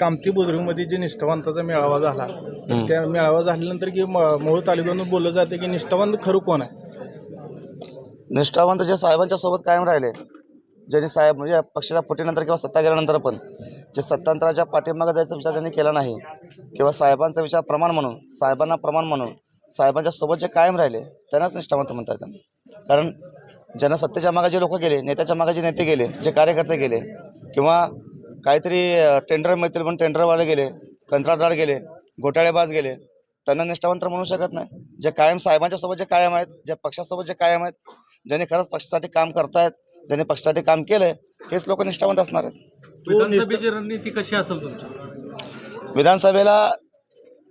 कामती बुद्रुकमध्ये जे निष्ठावंताचा मेळावा झाला त्या मेळावा झाल्यानंतर की म- मोहोळ तालुक्यातून बोललं जातं की निष्ठावंत खरं कोण आहे? निष्ठावंत जे साहेबांच्या सोबत कायम राहिले ज्यांनी साहेब म्हणजे पक्षाच्या फुटीनंतर किंवा सत्ता गेल्यानंतर पण जे सत्तांतराच्या पाठीमागे जायचा विचार त्यांनी केला नाही किंवा साहेबांचा विचार प्रमाण म्हणून साहेबांना प्रमाण म्हणून साहेबांच्या सोबत जे कायम राहिले त्यांनाच निष्ठावंत म्हणतात त्यांना. कारण ज्यांना सत्तेच्या मागे जे लोक गेले नेत्याच्या मागे जे नेते गेले जे कार्यकर्ते गेले किंवा काहीतरी टेंडर मिळतील म्हणून टेंडरवाले गेले कंत्राटदार गेले घोटाळेबाज गेले त्यांना निष्ठावंत म्हणू शकत नाही. जे कायम साहेबांच्या सोबत जे कायम आहेत जे पक्षासोबत जे कायम आहेत ज्यांनी खरंच पक्षासाठी काम करतायत ज्यांनी पक्षासाठी काम केलंय हेच लोक निष्ठावंत असणार आहेत. विधानसभेची रणनीती कशी असेल तुमची? विधानसभेला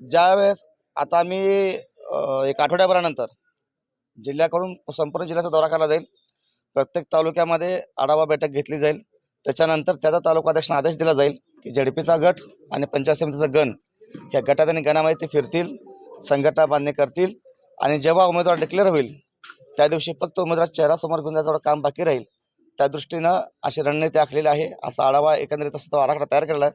ज्यावेळेस आता आम्ही अ, एक आठवड्याभरानंतर जिल्ह्याकडून संपूर्ण जिल्ह्याचा दौरा केला जाईल प्रत्येक तालुक्यामध्ये आढावा बैठक घेतली जाईल त्याच्यानंतर त्याचा तालुकाध्यक्षांना आदेश दिला जाईल की झेडपीचा गट आणि पंचायत समितीचा गण ह्या गटात आणि गणामध्ये ते फिरतील संघटना बांधणी करतील आणि जेव्हा उमेदवार डिक्लेअर होईल त्या दिवशी फक्त उमेदवार चेहरा समोर घेऊन जायचं काम बाकी राहील. त्या दृष्टीनं अशी रणनीती आखलेली आहे. असा आढावा एकंदरीत असं तो आराखडा तयार केलेला आहे.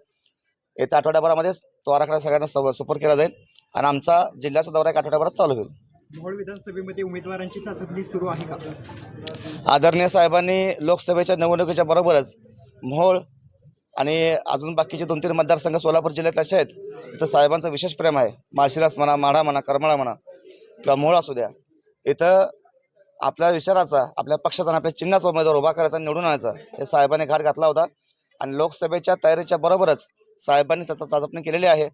येत्या आठवड्याभरामध्येच तो आराखडा सगळ्यांना सव सुपर केला जाईल आणि आमचा जिल्ह्याचा दौरा एक आठवड्याभरात चालू होईल. मोहोळ विधानसभेमध्ये उमेदवारांची चाचपणी सुरू आहे का? आदरणीय साहेबांनी लोकसभेच्या निवडणुकीच्या बरोबरच मोहोळ आणि अजून बाकीचे दोन तीन मतदारसंघ सोलापूर जिल्ह्यात असे आहेत तिथं साहेबांचं विशेष प्रेम आहे. माळशिरस म्हणा माढा म्हणा करमाळा म्हणा किंवा मोहोळ असू द्या. इथं आपल्या विचाराचा आपल्या पक्षाचा आणि आपल्या चिन्हाचा उमेदवार उभा करायचा आणि निवडून आणायचा हे साहेबांनी घाट घातला होता. आणि लोकसभेच्या तयारीच्या बरोबरच साहेबांनी त्याचा चाचपणी केलेली आहे.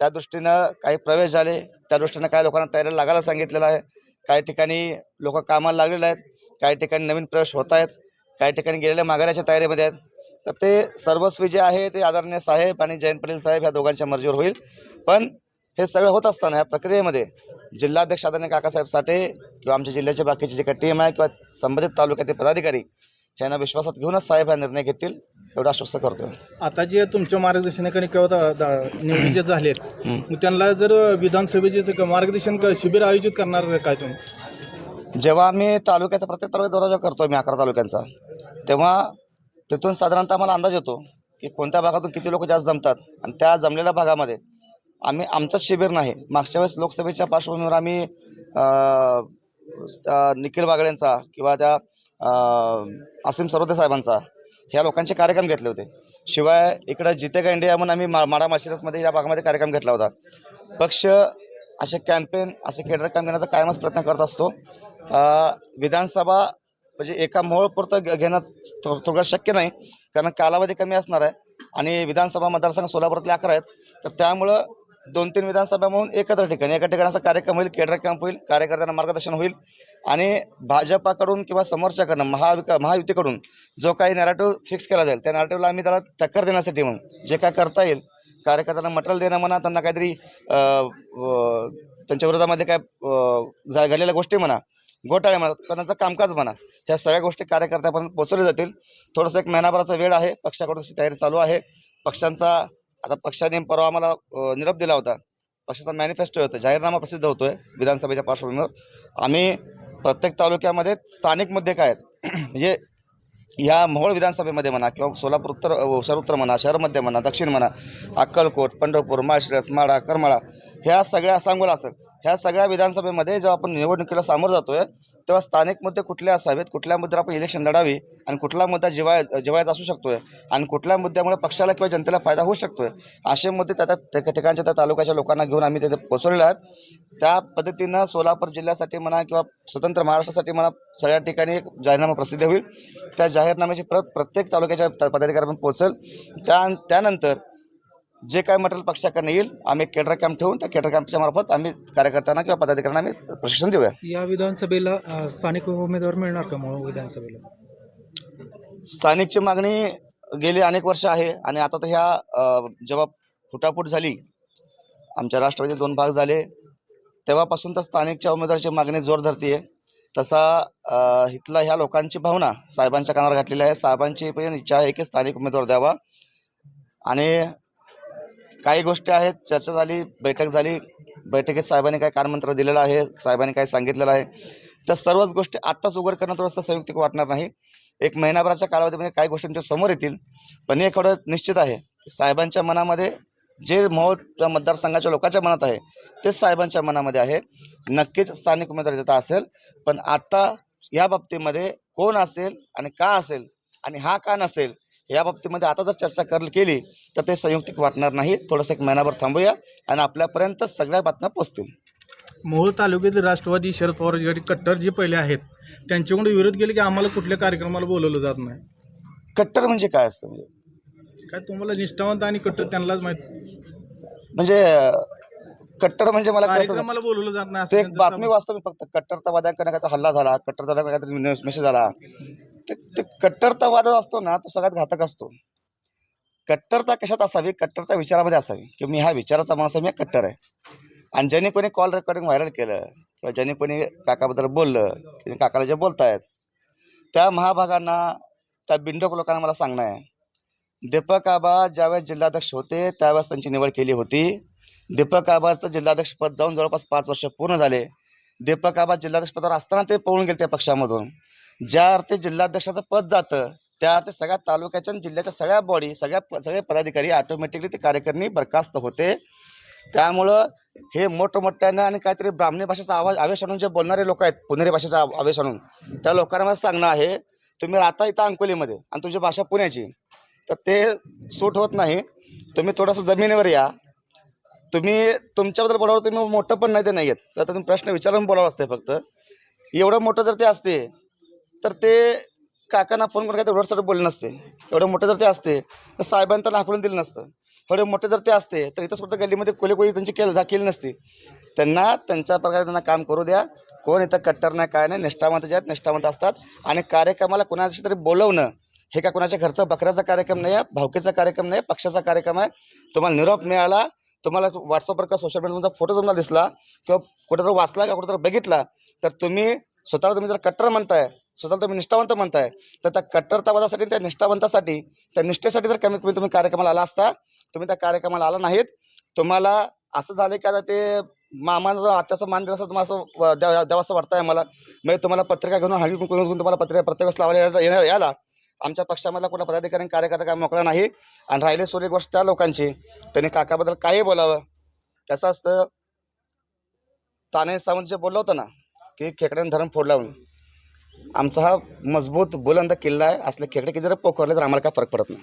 त्या दृष्टीनं काही प्रवेश झाले त्या दृष्टीनं काही लोकांना तयारीला लागायला सांगितलेलं आहे. काही ठिकाणी लोक कामाला लागलेले आहेत काही ठिकाणी नवीन प्रवेश होत आहेत काही ठिकाणी गेलेल्या माघाऱ्याच्या तयारीमध्ये आहेत. तर ते सर्वस्वी जे आहे ते आदरणीय साहेब आणि जयंत पाटील साहेब ह्या दोघांच्या मर्जीवर होईल. पण हे सगळं होत असताना या प्रक्रियेमध्ये जिल्हाध्यक्ष आदरणीय काकासाहेब साठे किंवा आमच्या जिल्ह्याचे बाकीची जी काही टीम आहे किंवा संबंधित तालुक्यातील पदाधिकारी यांना विश्वासात घेऊनच साहेब हा निर्णय घेतील एवढं आश्वस्त करतोय. आता जे तुमच्या मार्गदर्शनाखाली किंवा हं. मग त्यांना जर विधानसभेचे मार्गदर्शन क- शिबिर आयोजित करणार काय तुम्ही? जेव्हा आम्ही तालुक्याचा प्रत्येक तालुक्यात दौरा करतो मी अकरा तालुक्यांचा तेव्हा तिथून साधारणतः आम्हाला अंदाज येतो की कोणत्या भागातून किती लोक जास्त जमतात. आणि त्या जमलेल्या भागामध्ये आम्ही आमचंच शिबिर नाही. मागच्या वेळेस लोकसभेच्या पार्श्वभूमीवर आम्ही निखिल बागड्यांचा किंवा त्या अं, असीम सरोदे साहेबांचा ह्या लोकांचे कार्यक्रम घेतले होते. शिवाय इकडं जिते का इंडिया म्हणून आम्ही मा माडा माशिरसमध्ये या भागामध्ये कार्यक्रम घेतला होता. पक्ष असे कॅम्पेन असे केडर काम घेण्याचा कायमच प्रयत्न करत असतो. विधानसभा म्हणजे एका मोहळपुरतं घेणं थो थोडं शक्य नाही. कारण कालावधी कमी असणार आहे आणि विधानसभा मतदारसंघ सोलापुरातले अकरा आहेत. तर त्यामुळं दोन तीन विधानसभा म्हणून एकत्र ठिकाणी एका ठिकाणी असा कार्यक्रम होईल केडर कॅम्प होईल कार्यकर्त्यांना मार्गदर्शन होईल आणि भाजपाकडून किंवा समोरच्याकडनं महाविका महायुतीकडून जो काही नॅरेटिव्ह फिक्स केला जाईल त्या नॅरेटिव्हला आम्ही त्याला टक्कर देण्यासाठी म्हणून जे काय करता येईल कार्यकर्त्यांना मटेरियल देणं म्हणा त्यांना काहीतरी त्यांच्या विरोधामध्ये काय झा- घडलेल्या गोष्टी म्हणा घोटाळे म्हणा त्यांचं कामकाज म्हणा ह्या सगळ्या गोष्टी कार्यकर्त्यापर्यंत पोहोचवल्या जातील. थोडंसं एक महिनाभराचा वेळ आहे. पक्षाकडून तयारी चालू आहे. पक्षांचा आता पक्षाने परवा आम्हाला निरोप दिला होता. पक्षाचा मॅनिफेस्टो होतं जाहीरनामा प्रसिद्ध होतो आहे विधानसभेच्या पार्श्वभूमीवर. आम्ही प्रत्येक तालुक्यामध्ये स्थानिक मुद्दे काय आहेत? म्हणजे ह्या मोहोळ विधानसभेमध्ये म्हणा किंवा सोलापूर उत्तर अ, उत्तर म्हणा शहरमध्ये म्हणा दक्षिण म्हणा अक्कलकोट पंढरपूर माळशिरस माळा करमाळा ह्या सगळ्या सांगोला असेल ह्या सगळ्या विधानसभेमध्ये जेव्हा आपण निवडणुकीला सामोरं जातोय तेव्हा स्थानिक मुद्दे कुठले असावेत कुठल्या मुद्द्यावर आपण इलेक्शन लढावी आणि कुठला मुद्दा जिवाय जिवायचा असू शकतोय आणि कुठल्या मुद्द्यामुळे पक्षाला किंवा जनतेला फायदा होऊ शकतोय असे मुद्दे त्या त्या ठिकाणच्या त्या तालुक्याच्या लोकांना घेऊन आम्ही तिथे पोचवलेले आहेत. त्या पद्धतीनं सोलापूर जिल्ह्यासाठी म्हणा किंवा स्वतंत्र महाराष्ट्रासाठी म्हणा सगळ्या ठिकाणी एक जाहीरनामा प्रसिद्ध होईल. त्या जाहीरनाम्याची प्रत प्रत्येक तालुक्याच्या त- पदाधिकाऱ्यापर्यंत पोहोचेल. त्या त्यानंतर जे काय मटेरियल पक्षाकडे येईल आम्ही केडर कॅम्प ठेवून त्या केडर कॅम्पच्या मार्फत आम्ही कार्यकर्त्यांना किंवा पदाधिकाऱ्यांना आम्ही प्रशिक्षण देऊया. या विधानसभेला अ, स्थानिक उमेदवार मिळणार का विधानसभेला? स्थानिकची मागणी गेली अनेक वर्ष आहे आणि आता तर ह्या अ, जेव्हा फुटाफूट झाली आमच्या राष्ट्रवादी दोन भाग झाले तेव्हापासून तर स्थानिकच्या उमेदवाराची मागणी जोर धरते तसा अ, इथला ह्या लोकांची भावना साहेबांच्या कानावर घातलेली आहे. साहेबांची पण इच्छा आहे की स्थानिक उमेदवार द्यावा. आणि काही गोष्टी आहेत. चर्चा झाली बैठक झाली. बैठकीत साहेबांनी काय कानमंत्र दिलेलं आहे. साहेबांनी काय सांगितलेलं आहे. त्या सर्वच गोष्टी आत्ताच उघड करणं थोडंसं संयुक्तिक वाटणार नाही. एक महिनाभराच्या कालावधीमध्ये काही गोष्टींच्या समोर येतील पण एक एवढं निश्चित आहे. साहेबांच्या मनामध्ये जे मोहोळ मतदारसंघाच्या लोकांच्या मनात आहे तेच साहेबांच्या मनामध्ये आहे. नक्कीच स्थानिक उमेदवार देता असेल पण आत्ता या बाबतीमध्ये कोण असेल आणि का असेल आणि हा का नसेल या बाबतीमध्ये आता जर चर्चा कर केली तर ते संयुक्तिक वाटणार नाही. थोडंसं एक महिनाभर थांबूया आणि आपल्यापर्यंत सगळ्या बातम्या पोचतील मोहोळ तालुक्यातील राष्ट्रवादी शरद पवार कट्टर जे पहिले आहेत त्यांच्याकडून विरोध केले की आम्हाला कुठल्या कार्यक्रमाला बोलवलं जात नाही? कट्टर म्हणजे काय असतं म्हणजे? काय तुम्हाला निष्ठावंत आणि कट्टर त्यांनाच माहीत? म्हणजे कट्टर म्हणजे मला कार्यक्रमाला बोलवलं जात नाही एक बातमी वाचतो मी फक्त कट्टरतावाद्यांकडे काहीतरी हल्ला झाला कट्टरतावाद्यांकडे काहीतरी मेसेज झाला ते ते कट्टरतावाद जो असतो ना तो सगळ्यात घातक असतो. कट्टरता कशात असावी? कट्टरता विचारामध्ये असावी. की मी हा विचाराचा माणूस आहे मी कट्टर आहे. आणि ज्याने कोणी कॉल रेकॉर्डिंग व्हायरल केलं किंवा ज्याने कोणी काकाबद्दल बोललं काकाला जे बोलतायत त्या महाभागांना त्या बिंडोक लोकांना मला सांगणं आहे. दीपक आबा ज्यावेळेस जिल्हाध्यक्ष होते त्यावेळेस त्यांची निवड केली होती. दीपक आबाचं जिल्हाध्यक्षपद जाऊन जवळपास पाच वर्ष पूर्ण झाले. दीपक आबा जिल्हाध्यक्षपदावर असताना ते पळून गेले त्या पक्षामधून. ज्या अर्थी जिल्हाध्यक्षाचं पद जातं त्या अर्थी सगळ्या तालुक्याच्या आणि जिल्ह्याच्या सगळ्या बॉडी सगळ्या प- सगळे पदाधिकारी ऑटोमॅटिकली ते कार्यकारिणी बरखास्त होते. त्यामुळं हे मोठमोठ्यानं आणि काहीतरी ब्राह्मणी भाषेचा आवाज आवेश आणून जे बोलणारे लोक आहेत पुणेरी भाषेचा आवेश आणून त्या लोकांना मला सांगणं आहे तुम्ही राहता इथं अंकोलीमध्ये आणि तुमची भाषा पुण्याची तर ते सूट होत नाही. तुम्ही थोडंसं जमिनीवर या. तुम्ही तुमच्याबद्दल बोलावं तुम्ही मोठं पण नाही ते नाही आहेत तर तुम्ही प्रश्न विचारून बोलावं लागतं फक्त. एवढं मोठं जर ते असते तर ते काकांना फोन करून काय रोडसाठी बोलले नसते. एवढं मोठं जर ते असते तर साहेबांनी त्यांना हाकलून दिलं नसतं. एवढे मोठे जर ते असते तर इथं सुद्धा गल्लीमध्ये कोले कोळी त्यांची केलं जा केली नसती. त्यांना त्यांच्या प्रकारे त्यांना काम करू द्या. कोण इथं कट्टर नाही काय नाही निष्ठावंत जे आहेत निष्ठावंत असतात. आणि कार्यक्रमाला कोणाशी तरी बोलवणं हे का कोणाच्या घरचा बकऱ्याचा कार्यक्रम नाही आहे भावकीचा कार्यक्रम नाही पक्षाचा कार्यक्रम आहे. तुम्हाला निरोप मिळाला तुम्हाला व्हॉट्सअपवर किंवा सोशल मीडिया तुमचा फोटो तुम्हाला दिसला किंवा कुठेतरी वाचला किंवा कुठेतरी बघितला तर तुम्ही स्वतःला तुम्ही जर कट्टर म्हणताय स्वतःला तुम्ही म्हणजे निष्ठावंत म्हणताय. तर त्या कट्टरतावादासाठी त्या निष्ठावंतासाठी त्या निष्ठेसाठी जर कमीत कमी तुम्ही कार्यक्रमाला आला असता तुम्ही त्या कार्यक्रमाला आला नाहीत तुम्हाला असं झालं की आता ते मामाचं आत्याचं मान दिलं असं तुम्हाला असं द्या- द्यावं असं वाटतंय मला म्हणजे तुम्हाला पत्रिका घेऊन हळदी कुंकू घेऊन तुम्हाला पत्रिका प्रत्येक लावायला यायला- याला आमच्या पक्षामधला कुठला पदाधिकारी कार्यकर्ता काय मोकळा नाही आणि राहिले सोरी गोष्ट त्या लोकांची. त्यांनी काकाबद्दल काही बोलावं. कसं असतं ताने सावंत जे बोललं होतं ना की खेकड्याने धरण फोडला म्हणून. आमचा हा मजबूत बुलंद किल्ला आहे. असले खेकडे की जर पोखरले तर आम्हाला काय फरक पडत नाही.